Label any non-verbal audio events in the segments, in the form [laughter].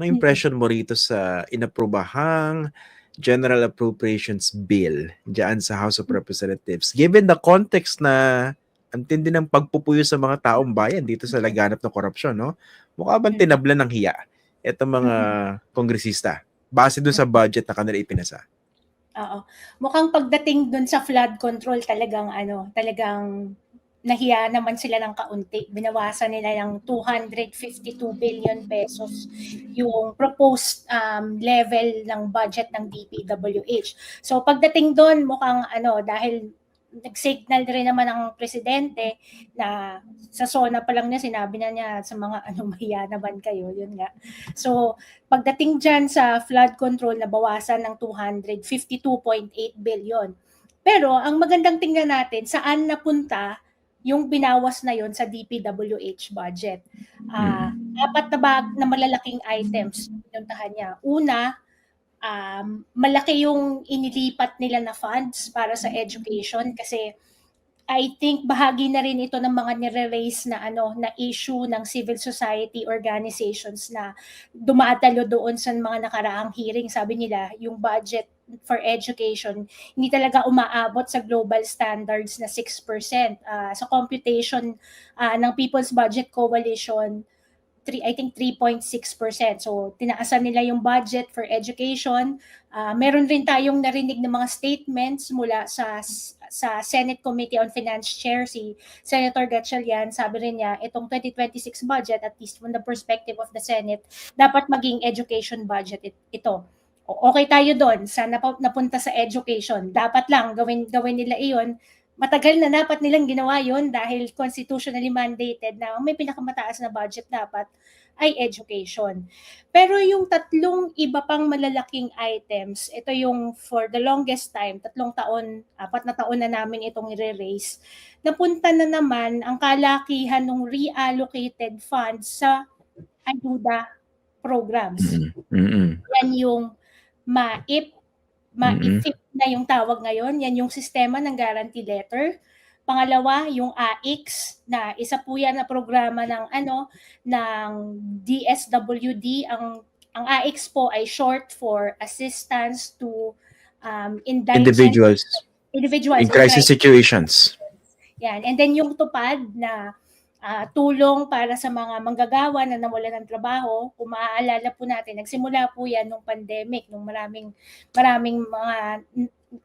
Ano impression mo rito sa inaprobahang General Appropriations Bill diyan sa House of Representatives? Given the context na ang tindi ng pagpupuyo sa mga taong bayan dito sa laganap ng korupsyon, no? Mukha bang tinablan ng hiya itong mga kongresista base dun sa budget na kanila ipinasa? Oo. Mukhang pagdating dun sa flood control talagang ano, talagang nahiya naman sila ng kaunti. Binawasan nila ng 252 billion pesos yung proposed um, level ng budget ng DPWH. So pagdating doon mukhang ano dahil nag-signal rin naman ang presidente na sa SONA pa lang niya sinabi na niya sa mga [laughs] ano mahiya naman kayo yun nga. So pagdating dyan sa flood control na bawasan ng 252.8 billion. Pero ang magandang tingnan natin saan napunta yung binawas na yon sa DPWH budget. Ah, apat na bag na malalaking items pinuntahan niya. Una, um, malaki yung inilipat nila na funds para sa education kasi I think bahagi na rin ito ng mga nire-raise na ano na issue ng civil society organizations na dumadalo doon sa mga nakaraang hearing sabi nila yung budget for education hindi talaga umaabot sa global standards na 6%. Ah, sa computation ah, ng People's Budget Coalition, three, I think 3.6%. So tinaasan nila yung budget for education. Ah, meron rin tayong narinig ng mga statements mula sa sa Senate Committee on Finance Chair si Senator Gatchalian. Sabi rin niya itong 2026 budget at least from the perspective of the Senate dapat maging education budget it- ito okay tayo doon sa nap- napunta sa education. Dapat lang gawin gawin nila iyon. Matagal na dapat nilang ginawa yon dahil constitutionally mandated na may pinakamataas na budget dapat ay education. Pero yung tatlong iba pang malalaking items, ito yung for the longest time, tatlong taon, apat na taon na namin itong i-raise, napunta na naman ang kalakihan ng reallocated funds sa ayuda programs. Mm-mm. Yan yung MAIP, MAIFIP na yung tawag ngayon. Yan yung sistema ng guarantee letter. Pangalawa, yung AIX na isa po yan na programa ng ano ng DSWD. Ang ang AIX po ay short for assistance to um, Individuals individuals in crisis situations. yan. And then yung tupad na ah, tulong para sa mga manggagawa na nawalan ng trabaho, kung maaalala po natin, nagsimula po yan nung pandemic, nung maraming maraming mga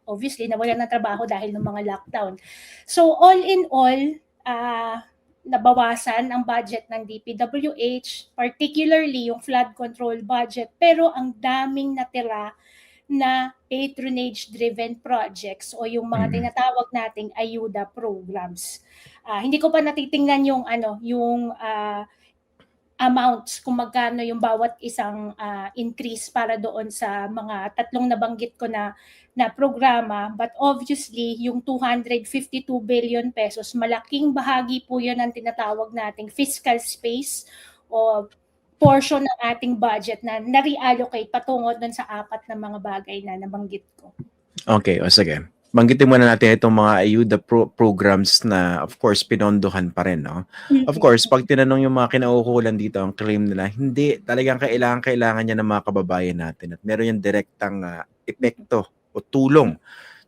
obviously nawalan ng trabaho dahil ng mga lockdown. So all in all, ah, nabawasan ang budget ng DPWH, particularly yung flood control budget, pero ang daming natira na patronage-driven projects o yung mga Mhm. tinatawag nating ayuda programs. Ah, hindi ko pa natitingnan yung ano, yung ah, amounts kung magkano yung bawat isang ah, increase para doon sa mga tatlong nabanggit ko na na programa but obviously yung 252 billion pesos malaking bahagi po yun ang tinatawag nating fiscal space o portion ng ating budget na na-reallocate patungo doon sa apat na mga bagay na nabanggit ko. Okay, o sige. Banggitin muna natin itong mga ayuda pro- programs na of course pinondohan pa rin, no? Of course, pag tinanong yung mga kinaukulan dito, ang claim nila, hindi, talagang kailangan, kailangan niya ng mga kababayan natin at meron yung direktang ah, epekto o tulong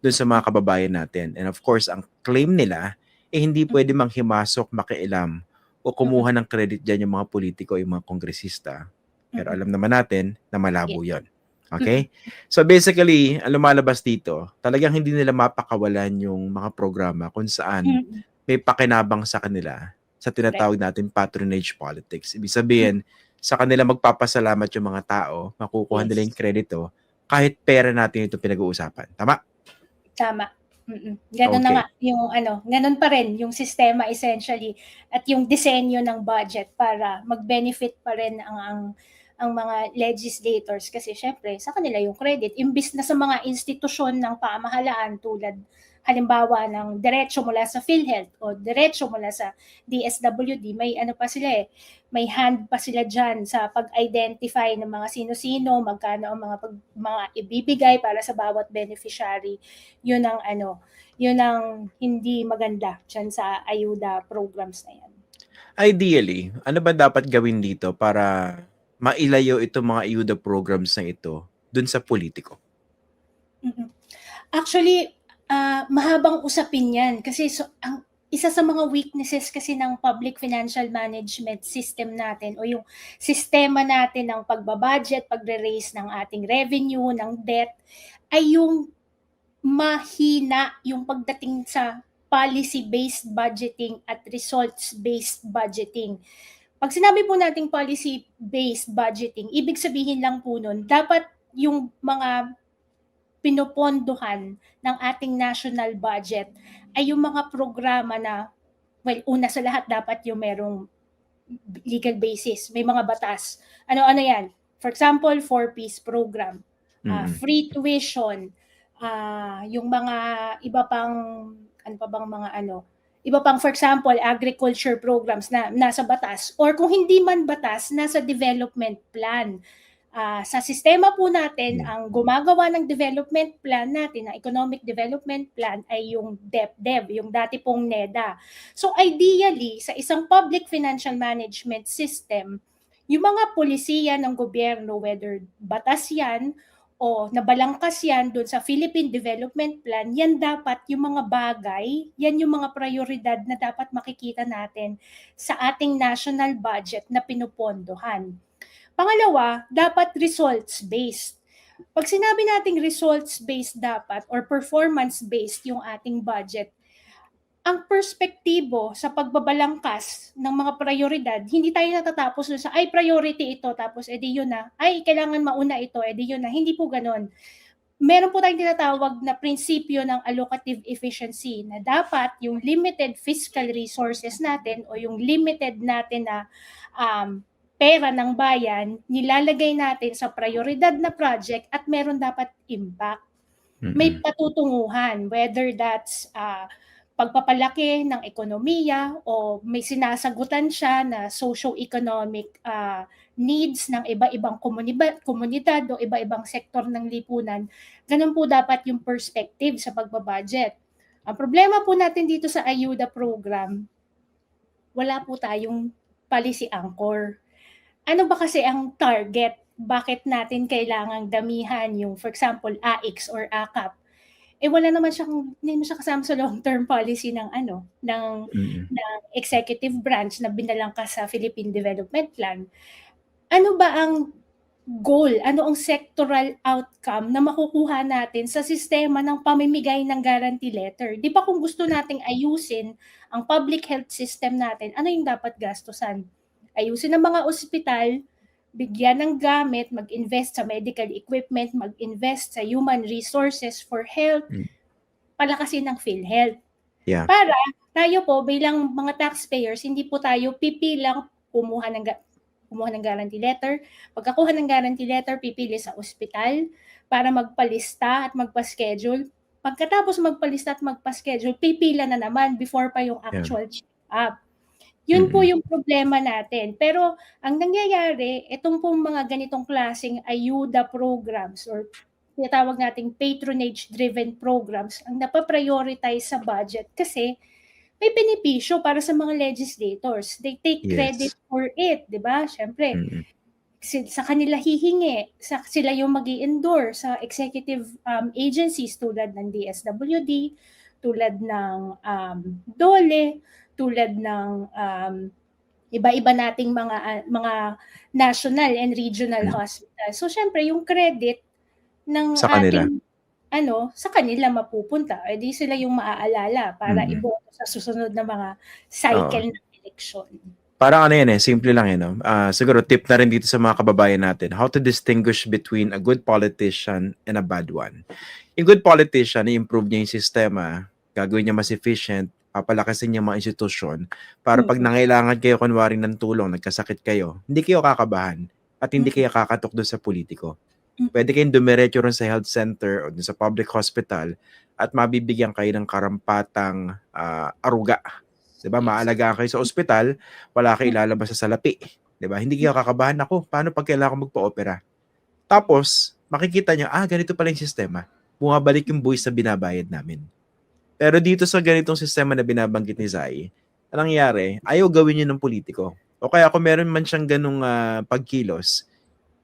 dun sa mga kababayan natin. And of course, ang claim nila, eh hindi pwede manghimasok, makialam o kumuha ng credit dyan yung mga politiko, yung mga kongresista. Pero alam naman natin na malabo yon. Okay? So basically, ang lumalabas dito, talagang hindi nila mapakawalan yung mga programa kung saan may pakinabang sa kanila sa tinatawag natin patronage politics. Ibig sabihin, sa kanila magpapasalamat yung mga tao, makukuha nila Yes. yung kredito, kahit pera natin ito pinag-uusapan. Tama? Tama. Mm-mm. Ganun na Okay. nga yung ano, ganun pa rin yung sistema essentially at yung disenyo ng budget para mag-benefit pa rin ang ang ang mga legislators kasi syempre sa kanila yung credit imbis na sa mga institusyon ng pamahalaan tulad halimbawa ng diretso mula sa PhilHealth o diretso mula sa DSWD may ano pa sila eh may hand pa sila diyan sa pag-identify ng mga sino-sino magkano ang mga pag, mga ibibigay para sa bawat beneficiary yun ang ano, yun ang hindi maganda dyan sa ayuda programs na yan. Ideally, ano ba dapat gawin dito para mailayo itong mga ayuda programs na ito dun sa politiko? Mm. Actually, ah, mahabang usapin 'yan kasi so ang isa sa mga weaknesses kasi ng public financial management system natin o yung sistema natin ng pagba-budget, pagre-raise ng ating revenue, ng debt, ay yung mahina yung pagdating sa policy-based budgeting at results-based budgeting. 'Pag sinabi po nating policy-based budgeting, ibig sabihin lang po nun dapat yung mga pinopondohan ng ating national budget ay yung mga programa na well, una sa lahat dapat yung merong legal basis, may mga batas. Ano-ano 'yan? For example, four-piece program, Mm. free tuition, ah, yung mga iba pang ano pa bang mga ano, iba pang for example, agriculture programs na nasa batas or kung hindi man batas, nasa development plan. Ah, sa sistema po natin, Hmm. ang gumagawa ng development plan natin, na economic development plan ay yung DepDev, yung dati pong NEDA. So ideally, sa isang public financial management system, yung mga pulisiya ng gobyerno, whether batas yan o nabalangkas yan doon sa Philippine Development Plan, yan dapat yung mga bagay, yan yung mga prioridad na dapat makikita natin sa ating national budget na pinupondohan. Pangalawa, dapat results-based. Pag sinabi nating results-based dapat or performance-based yung ating budget, ang perspektibo sa pagbabalangkas ng mga prioridad, hindi tayo natatapos sa, ay, priority ito, tapos edi yun na, ay, kailangan mauna ito, edi yun na. Hindi po ganon. Meron po tayong tinatawag na prinsipyo ng allocative efficiency na dapat yung limited fiscal resources natin o yung limited natin na um, pera ng bayan, nilalagay natin sa prioridad na project at meron dapat impact. May patutunguhan, whether that's uh, pagpapalaki ng ekonomiya o may sinasagutan siya na socio-economic uh, needs ng iba-ibang komunidad, komunidad o iba-ibang sektor ng lipunan. Ganun po dapat yung perspective sa pagbabudget. Ang problema po natin dito sa ayuda program, wala po tayong policy anchor ano ba kasi ang target? Bakit natin kailangang damihan yung, for example, AX or AKAP? Eh wala naman siyang, hindi naman siya kasama sa long-term [laughs] policy ng ano, ng, Mm. ng executive branch na binalangkas sa Philippine Development Plan. Ano ba ang goal? Ano ang sectoral outcome na makukuha natin sa sistema ng pamimigay ng guarantee letter? Di ba kung gusto nating ayusin ang public health system natin, ano yung dapat gastusan? Ayusin ang mga ospital, bigyan ng gamit, mag-invest sa medical equipment, mag-invest sa human resources for health, Mm. palakasin ng PhilHealth. Yeah. Para tayo po bilang mga taxpayers, hindi po tayo pipilang kumuha ng kumuha ng guarantee letter. Pagkakuha ng guarantee letter, pipili sa ospital para magpalista at magpa-schedule. Pagkatapos magpalista at magpa-schedule, pipila na naman before pa yung actual check-up. Yun po Mhm. yung problema natin. Pero ang nangyayari, itong pong mga ganitong klaseng ayuda programs or tinatawag nating patronage-driven programs ang napaprioritize sa budget kasi may benepisyo para sa mga legislators. They take Yes. credit for it, di ba? Siyempre, Mm. si- sa kanila hihingi, sa, sila yung mag endure sa executive um, agencies tulad ng DSWD, tulad ng um, DOLE, tulad ng um, iba-iba nating mga ah, mga national and regional Mm. hospitals. So syempre yung credit ng Sa kanila. ating ano, sa kanila mapupunta. Eh di sila yung maaalala para Mm. iboto sa susunod na mga cycle ng election. Parang ano yan eh, simple lang eh, no? Ah, siguro tip na rin dito sa mga kababayan natin, how to distinguish between a good politician and a bad one. Yung good politician, i-improve niya yung sistema, gagawin niya mas efficient, papalakasin niya mga institusyon, para pag Mm. nangailangan kayo kunwari ng tulong, nagkasakit kayo, hindi kayo kakabahan at hindi Mm. kayo kakatok doon sa politiko. Mm. Pwede kayong dumiretso rin sa health center o sa public hospital at mabibigyan kayo ng karampatang ah, aruga. 'Di ba? Maalagaan kayo sa ospital, wala kayo ilalabas sa salapi. 'Di ba? Hindi kayo kakabahan ako. Paano pag kailangan ko magpa-opera? Tapos, makikita nyo, ah, ganito pala yung sistema. Bumabalik yung buwis na binabayad namin. Pero dito sa ganitong sistema na binabanggit ni Zai, anong nangyari? Ayaw gawin yun ng politiko. o kaya kung meron man siyang ganung ah, pagkilos,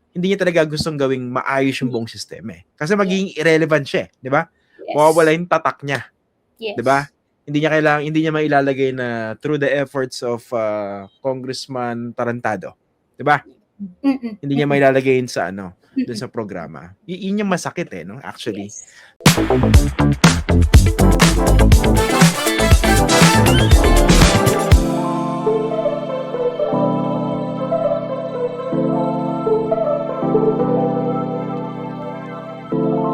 hindi niya talaga gustong gawing maayos yung buong sistema eh. Kasi magiging irrelevant siya, eh, di ba? Yes. Mawawala yung tatak niya, Yes. di ba? Hindi niya kailangan hindi niya mailalagay na through the efforts of ah, Congressman Tarantado, di ba? Mm-mm. Hindi niya mailalagay yun sa ano, dun sa programa. Y- yun yung masakit eh, no? Actually. Yes. Thank you.